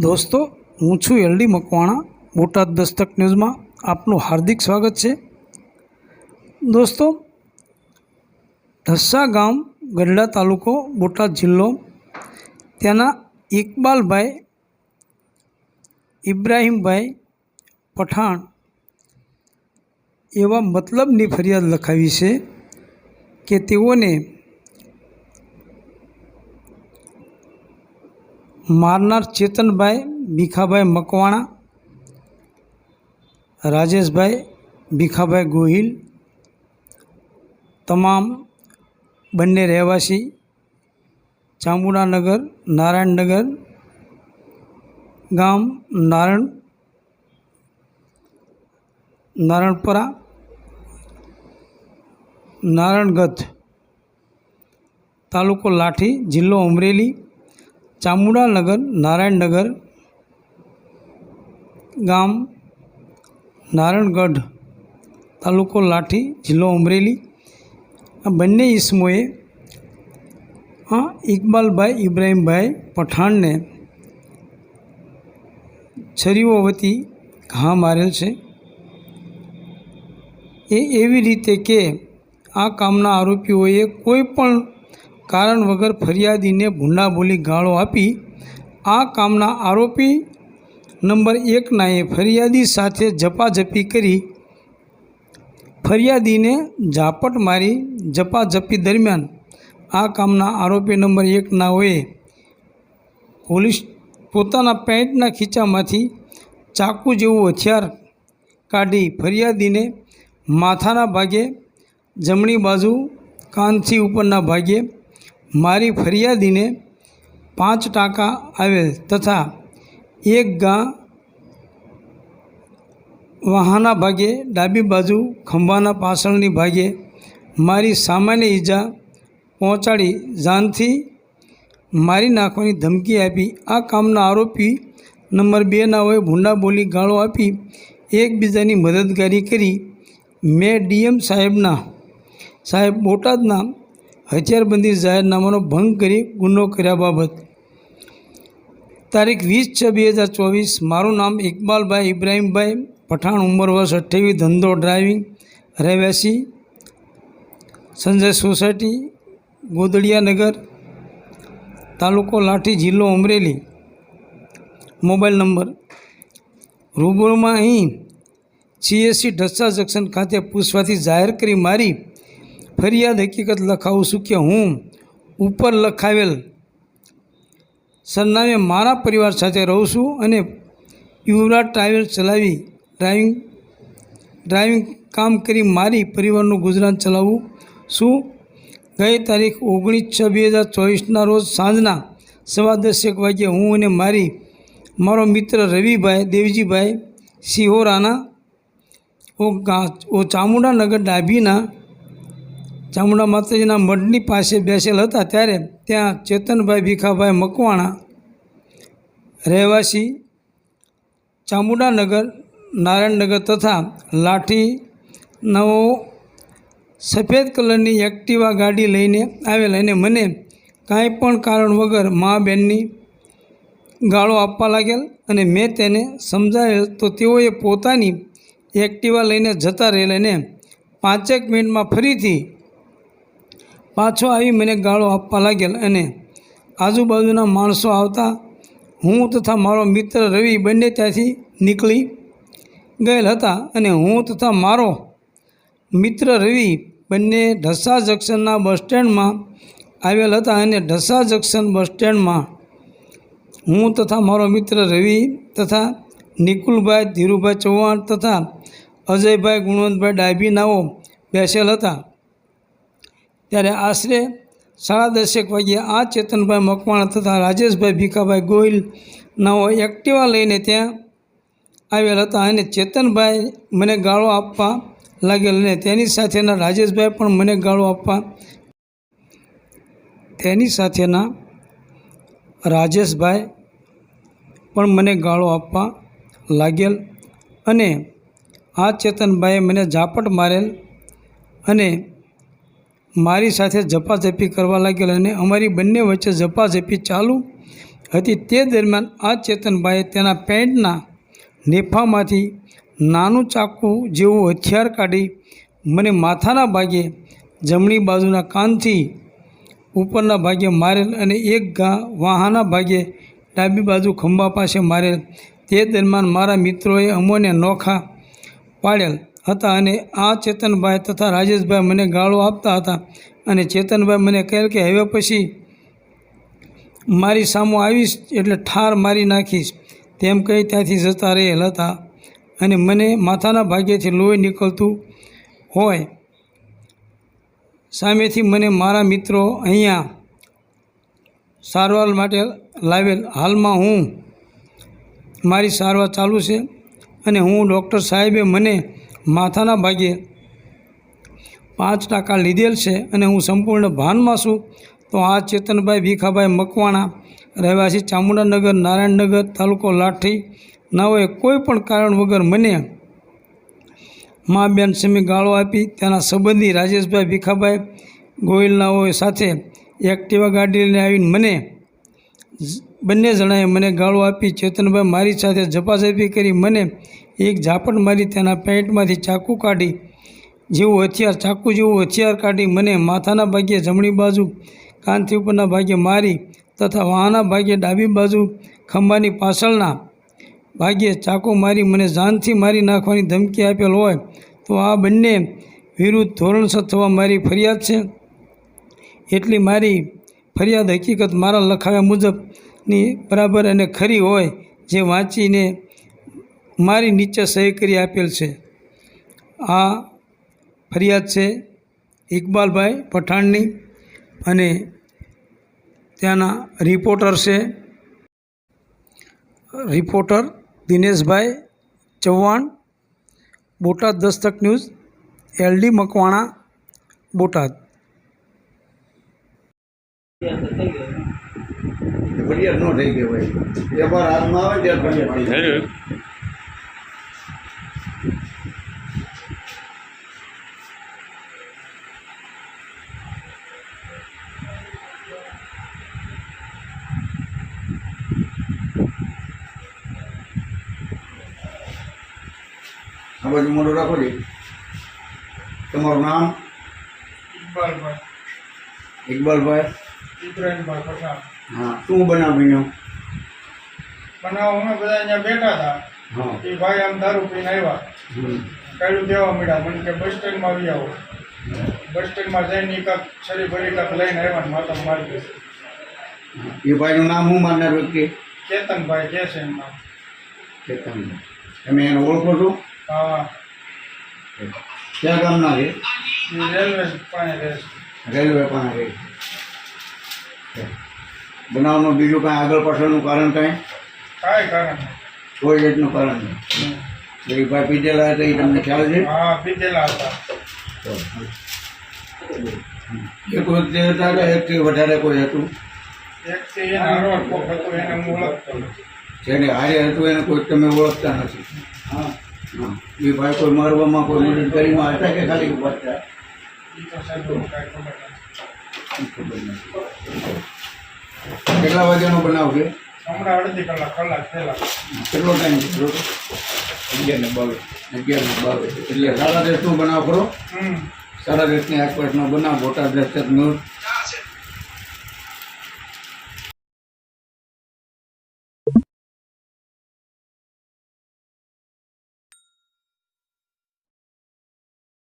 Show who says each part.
Speaker 1: દોસ્તો, હું છું એલડી મકવાણા, બોટાદ દસ્તક ન્યૂઝમાં આપનું હાર્દિક સ્વાગત છે. દોસ્તો, ઢસા ગામ, ગઢડા તાલુકો, બોટાદ જિલ્લો, ત્યાંના ઇકબાલભાઈ, ઇબ્રાહીમભાઈ પઠાણ એવા મતલબની ફરિયાદ લખાવી છે કે તેઓને મારનાર ચેતનભાઈ, ભીખાભાઈ મકવાણા, રાજેશભાઈ, ભીખાભાઈ ગોહિલ, તમામ બંને રહેવાસી ચામુંડાનગર, નારાયણનગર ગામ નારણ, નારણપરા નારાયણગઢ તાલુકો લાઠી, જિલ્લો અમરેલી ચામુંડાનગર નારાયણનગર ગામ નારાયણગઢ તાલુકો લાઠી, જિલ્લો અમરેલી. આ બંને ઈસમોએ આ ઇકબાલભાઈ ઇબ્રાહીમભાઈ પઠાણને છરીઓ વતી ઘા મારેલ છે. એ એવી રીતે કે આ કામના આરોપીઓએ કોઈ પણ કારણ વગર ફરિયાદીને ભૂંડા બોલી ગાળો આપી, આ કામના આરોપી નંબર એકનાએ ફરિયાદી સાથે ઝપાઝપી કરી, ફરિયાદીને ઝાપટ મારી ઝપાઝપી દરમિયાન, આ કામના આરોપી નંબર એકનાઓએ પોલીસ પોતાના પેન્ટના ખીચામાંથી ચાકુ જેવું હથિયાર કાઢી ફરિયાદીને માથાના ભાગે, જમણી બાજુ કાનથી ઉપરના ભાગે મારી ફરિયાદીને પાંચ ટાંકા આવેલ તથા એક ગા વાહના ભાગે, ડાબી બાજુ ખંભાના પાછળની ભાગે મારી સામાન્ય ઈજા પહોંચાડી, જાનથી મારી નાખવાની ધમકી આપી. આ કામના આરોપી નંબર બેના હોય, ભૂંડા બોલી ગાળો આપી, એકબીજાની મદદગારી કરી. મેં ડીએમ સાહેબના, સાહેબ બોટાદના હથિયારબંધી જાહેરનામાનો ભંગ કરી ગુનો કર્યા બાબત. તારીખ વીસ છ બે હજાર ચોવીસ, મારું નામ ઇકબાલભાઈ ઇબ્રાહીમભાઈ પઠાણ, ઉંમર વર્ષ અઠ્યાવીસ ધંધો ડ્રાઇવિંગ, રહેવાસી, સંજય સોસાયટી, ગોદડિયાનગર, તાલુકો લાઠી, જિલ્લો અમરેલી. મોબાઈલ નંબર રૂબરૂમાં અહીં સીએસસી ઢસા જંક્શન ખાતે પૂછવાથી જાહેર કરી મારી ફરિયાદ હકીકત લખાવું છું કે હું ઉપર લખાવેલ સરનામે મારા પરિવાર સાથે રહું છું અને યુવરાજ ટ્રાવેલ ચલાવી ડ્રાઇવિંગ ડ્રાઇવિંગ કામ કરી મારી પરિવારનું ગુજરાન ચલાવું છું. ગઈ તારીખ ઓગણીસ છ બે હજાર ચોવીસના રોજ સાંજના સવા દસેક વાગ્યે હું અને મારી, મારો મિત્ર રવિભાઈ, દેવજીભાઈ સિહોરાના ઓ ચામુંડાનગર ડાભીના ચામુંડા માતાજીના મઢની પાસે બેસેલ હતા ત્યારે ત્યાં ચેતનભાઈ ભીખાભાઈ મકવાણા, રહેવાસી ચામુંડાનગર નારાયણનગર તથા લાઠી નવો સફેદ કલરની એક્ટિવા ગાડી લઈને આવેલ અને મને કાંઈ પણ કારણ વગર મા બહેનની ગાળો આપવા લાગેલ અને મેં તેને સમજાવેલ તો તેઓએ પોતાની એક્ટિવા લઈને જતા રહેલ અને પાંચેક મિનિટમાં ફરીથી પાછો આવી મને ગાળો આપવા લાગેલ અને આજુબાજુના માણસો આવતા હું તથા મારો મિત્ર રવિ બંને ત્યાંથી નીકળી ગયેલ હતા અને હું તથા મારો મિત્ર રવિ બંને ઢસા જંક્શનના બસ સ્ટેન્ડમાં આવેલ હતા અને ઢસા જંક્શન બસ સ્ટેન્ડમાં હું તથા મારો મિત્ર રવિ તથા નિકુલભાઈ ધીરુભાઈ ચૌહાણ તથા અજયભાઈ ગુણવંતભાઈ ડાયબીનાઓ બેસેલ હતા. ત્યારે આશરે સાડા દસેક વાગ્યે આ ચેતનભાઈ મકવાણા તથા રાજેશભાઈ ભીખાભાઈ ગોહિલ નાઓ એક્ટિવા લઈને ત્યાં આવેલ હતા અને ચેતનભાઈ મને ગાળો આપવા લાગેલ અને તેની સાથેના રાજેશભાઈ પણ મને ગાળો આપવા તેની સાથેના રાજેશભાઈ પણ મને ગાળો આપવા લાગેલ અને આ ચેતનભાઈએ મને ઝાપટ મારેલ અને મારી સાથે ઝપાઝપી કરવા લાગેલા અને અમારી બંને વચ્ચે ઝપાઝપી ચાલુ હતી. તે દરમિયાન આ ચેતનભાઈએ તેના પેન્ટના નેફામાંથી નાનું ચાકુ જેવું હથિયાર કાઢી મને માથાના ભાગે જમણી બાજુના કાનથી ઉપરના ભાગે મારેલ અને એક ઘા વાહાના ભાગે ડાબી બાજુ ખંભા પાસે મારેલ. તે દરમિયાન મારા મિત્રોએ અમોને નોખા પાડેલ. હતા અને આ ચેતનભાઈ તથા રાજેશભાઈ મને ગાળો આપતા હતા. અને ચેતનભાઈ મને કહેલ કે, હવે પછી મારી સામો આવીશ એટલે ઠાર મારી નાખીશ. તેમ કહી ત્યાંથી જતા રહેલ હતા. અને મને માથાના ભાગ્યથી લોહી નીકળતું હોય સામેથી મને મારા મિત્રો અહીંયા સારવાર માટે લાવેલ. હાલમાં હું મારી સારવાર ચાલુ છે અને હું ડૉક્ટર સાહેબે મને માથાના ભાગે પાંચ ટકા લીધેલ છે અને હું સંપૂર્ણ ભાનમાં છું, તો આ ચેતનભાઈ ભીખાભાઈ મકવાણા, રહેવાસી ચામુંડાનગર, નારાયણનગર, તાલુકો લાઠી નાઓએ કોઈ પણ કારણ વગર મને મા બેન સમી ગાળો આપી તેના સંબંધી રાજેશભાઈ ભીખાભાઈ ગોયલનાઓએ સાથે એક્ટિવા ગાડી લઈને આવીને મને બંને જણાએ મને ગાળો આપી, ચેતનભાઈ મારી સાથે ઝપાઝપી કરી, મને એક ઝાપટ મારી તેના પેન્ટમાંથી ચાકુ કાઢી, જેવું હથિયાર, ચાકુ જેવું હથિયાર કાઢી મને માથાના ભાગે જમણી બાજુ, કાનથી ઉપરના ભાગે મારી તથા વાહના ભાગે ડાબી બાજુ, ખંભાની પાછળના ભાગે ચાકુ મારી મને જાનથી મારી નાખવાની ધમકી આપેલ હોય, તો આ બંને વિરુદ્ધ ધોરણસર થવા મારી ફરિયાદ છે. એટલી મારી ફરિયાદ હકીકત મારા લખાવ્યા મુજબની બરાબર અને ખરી હોય, જે વાંચીને મારી નીચે સહી કરી આપેલ છે. આ ફરિયાદ છે ઇકબાલભાઈ પઠાણની અને ત્યાંના રિપોર્ટર છે reporter Dineshbhai Chauhan, Botad Dastak news, LD Makwana, Botad.
Speaker 2: થઈ ગયો ભાઈ વેપાર હાથમાં આવે ત્યારે ફરિયાદ થઈ જાય આ બાજુ મોઢું રાખો છે? તમારું નામ?
Speaker 3: ઇકબાલભાઈ.
Speaker 2: ઇકબાલભાઈ?
Speaker 3: ઇબ્રાહીમભાઈ પઠાણ.
Speaker 2: હા શું બનાવ બન્યો?
Speaker 3: બનાવ અમે બધા અહીંયા બેઠા હતા. એ ભાઈ આમ દારૂ પીને આવ્યા. કાઢ્યું દેવા મળ્યા. મને કે બસ સ્ટેન્ડમાં આવી આવો. બસ સ્ટેન્ડમાં જઈને એક છરી ભરી કાંક લઈને આવ્યા ને માતા મારી દીધી.
Speaker 2: એ ભાઈનું નામ હું માનનાર વ્યક્તિ?
Speaker 3: કેતનભાઈ કે છે એમ નામ
Speaker 2: ચેતનભાઈ તમે એને ઓળખો છો?
Speaker 3: હા
Speaker 2: ક્યાં ગામના છે?
Speaker 3: રેલવે પાણી રહે
Speaker 2: રેલવે પણ રહે બનાવનું બીજું કાંઈ આગળ પાછળનું કારણ કાંઈ?
Speaker 3: કાંઈ કારણ
Speaker 2: કોઈ જાતનું કારણ નહીં
Speaker 3: હમ.
Speaker 2: એ ભાઈ પીધેલા હતા એ તમને ખ્યાલ છે?
Speaker 3: હા પીધેલા હતા.
Speaker 2: એક વ્યક્તિ હતા કે એકથી વધારે કોઈ હતું?
Speaker 3: એકથી એના કોક હતું એને હું ઓળખતો નથી.
Speaker 2: જેને હારે હતું એને કોઈ તમે ઓળખતા નથી.
Speaker 3: હા.
Speaker 2: એ ભાઈ કોઈ મારવામાં કોઈ મદદ કરીમાં હતા કે ખાલી ઊભા હતા
Speaker 3: એ તો સાહેબ એવું કાંઈ ખબર નથી.
Speaker 2: એ ખબર નથી કેટલા વાગ્યાનો બનાવ છે?
Speaker 3: અડધી કલાક કલાક
Speaker 2: કેટલો ટાઈમ કરો અગિયાર ને બાવીસ. અગિયાર ને બાવીસ. એટલે સાડા દસનો બનાવ કરો.
Speaker 3: હમ.
Speaker 2: સાડા દસની આસપાસનો બનાવ બોટાદ દસ્તક ન્યૂઝ